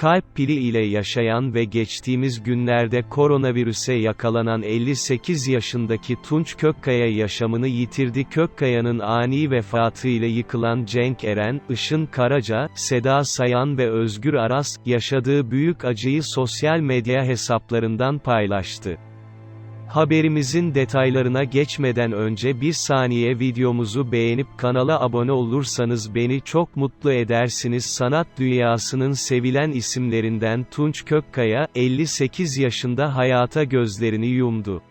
Kalp pili ile yaşayan ve geçtiğimiz günlerde koronavirüse yakalanan 58 yaşındaki Tunç Kökkaya yaşamını yitirdi. Kökkaya'nın ani vefatıyla yıkılan Cenk Eren, Işın Karaca, Seda Sayan ve Özgür Aras, yaşadığı büyük acıyı sosyal medya hesaplarından paylaştı. Haberimizin detaylarına geçmeden önce bir saniye videomuzu beğenip kanala abone olursanız beni çok mutlu edersiniz. Sanat dünyasının sevilen isimlerinden Tunç Kökkaya, 58 yaşında hayata gözlerini yumdu.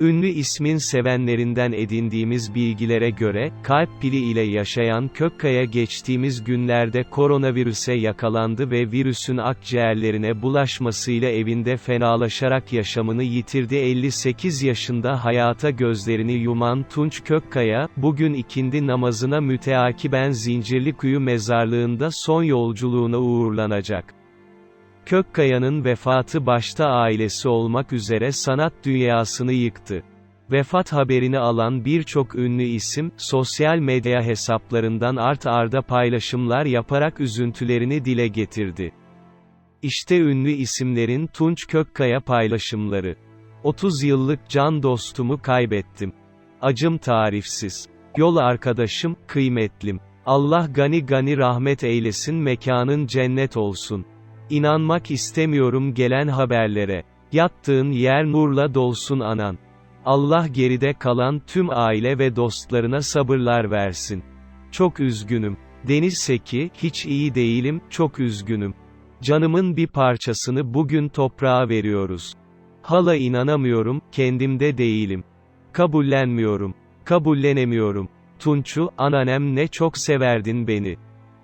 Ünlü ismin sevenlerinden edindiğimiz bilgilere göre, kalp pili ile yaşayan Kökkaya geçtiğimiz günlerde koronavirüse yakalandı ve virüsün akciğerlerine bulaşmasıyla evinde fenalaşarak yaşamını yitirdi. 58 yaşında hayata gözlerini yuman Tunç Kökkaya, bugün ikindi namazına müteakiben Zincirlikuyu mezarlığında son yolculuğuna uğurlanacak. Kökkaya'nın vefatı başta ailesi olmak üzere sanat dünyasını yıktı. Vefat haberini alan birçok ünlü isim, sosyal medya hesaplarından art arda paylaşımlar yaparak üzüntülerini dile getirdi. İşte ünlü isimlerin Tunç Kökkaya paylaşımları. 30 yıllık can dostumu kaybettim. Acım tarifsiz. Yol arkadaşım, kıymetlim. Allah gani gani rahmet eylesin mekanın cennet olsun. İnanmak istemiyorum gelen haberlere. Yattığın yer nurla dolsun anan. Allah geride kalan tüm aile ve dostlarına sabırlar versin. Çok üzgünüm. Deniz Seki, hiç iyi değilim, çok üzgünüm. Canımın bir parçasını bugün toprağa veriyoruz. Hala inanamıyorum, kendimde değilim. Kabullenmiyorum. Kabullenemiyorum. Tunçu, ananem ne çok severdin beni.